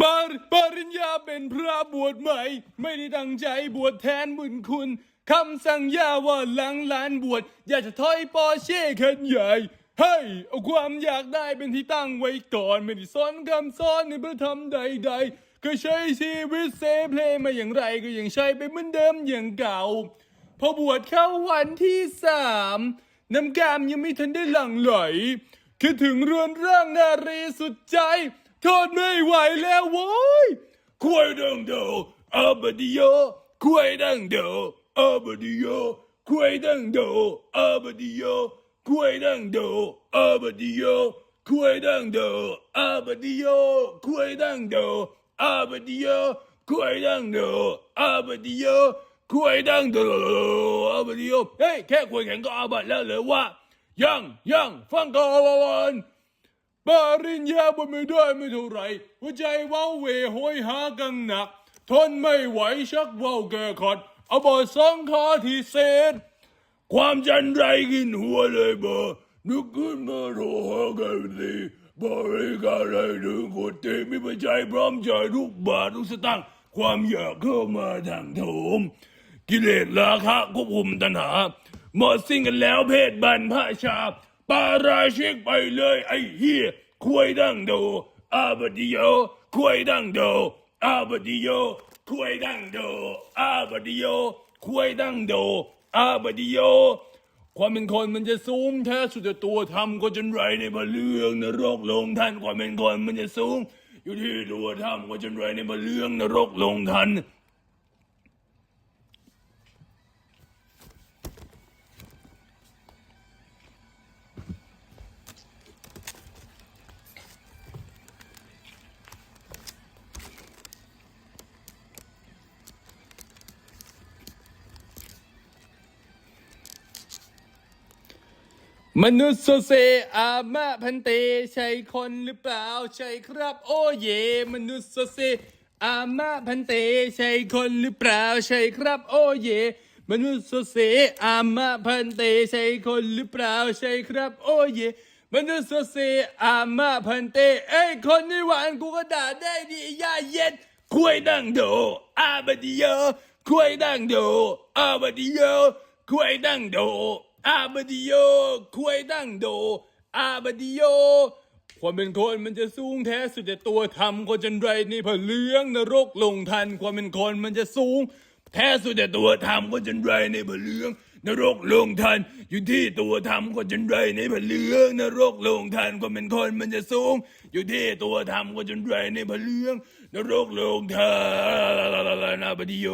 ปาปริญญาเป็นพระบวชใหม่ ไม่ได้ตั้งใจบวชแทนบุญคุณคำสั่งยาว่าหลังหลานบวชอยากจะถอยปอเช่คันใหญ่เฮ้ยเอาความอยากได้เป็นที่ตั้งไว้ก่อน ไม่ได้สอนคำสอนในพระธรรมใด ๆ ก็ใช้ชีวิตเซเพลมาอย่างไรก็ยังใช้ไปเหมือนเดิมอย่างเก่า พอบวชเข้าวันที่สามน้ำกามยังไม่ทันได้หลั่งไหลคิดถึงเรือนร่างนารีสุดใจ ทนไม่ไหวแล้วโว้ยควยดังเดออาบดิโยควยดังเดออาบดิโยควยดังเดออาบดิโยควยดังเดออาบดิโยควยดังเดออาบดิโยควยดังเดออาบดิโยควยดังเดออาบดิโยควยดังเดออาบดิโยเฮ้ยแค่ควยแข็งก็อาบัดแล้วเหรอวะยังยังฟังก่อน ปริญญาบนไม่ได้ไม่เท่าไรหัวใจว้าวเวโหยหากังหนัก ทนไม่ไหวชักว่าวแก่ขอดเอาบอสองคอที่เศษ ความจันไรกินหัวเลยเบอนึกขึ้นมาโรหากันสิบริการอะไรถึงคนเตมีปัจจัยพร้อมใจทุกบาททุกสตางค์ความอยากเข้ามาทางโถม กิเลสราคะควบคุมตัณหาหมดสิ้นกันแล้วเพศบันพระชา ปาราชิกไปเลยไอ้เฮียควยดังโดอาบดิโยควยดังโดอาบดิโยควยดังโดอาบดิโยควยดังโดอาบดิโยความเป็นคนมันจะสูงแท้สุดต่ตัวทำก็จนไรในบะเรื่องนรกลงทันความเป็นคนมันจะสูงอยู่ที่ตัวทำก็จนไรในบะเรื่องนรกลงทัน มนุษย์โซเซอามะพันเตใช่คนหรือเปล่าใช่ครับ โอเย มนุษย์โซเซอามะพันเตใช่คนหรือเปล่าใช่ครับ โอเย มนุษย์โซเซอามะพันเตใช่คนหรือเปล่าใช่ครับ โอเย มนุษย์โซเซอามะพันเตเอ้ยคนนี่หวานกูก็ด่าได้ดิไอ้ย่าเย็ดคุยดังโดอาบดิโยอคุยดังโดอาบดิโยอคุยดังโด อาบดิโยควยดั้งโด อาบดิโยความเป็นคนมันจะสูงแท้สุดแต่ตัวทำคนจนไรในี่ผเลื้องนรกลงทัน ความเป็นคนมันจะสูง แท้สุดแต่ตัวทำคนจนไรในผเลื้องนรกลงทัน อยู่ที่ตัวทำคนจนไรในผเลื้องนรกลงทันความเป็นคนมันจะสูง อยู่ที่ตัวทำคนจนไรในผเลื้องนรกลงทันอาบดิโย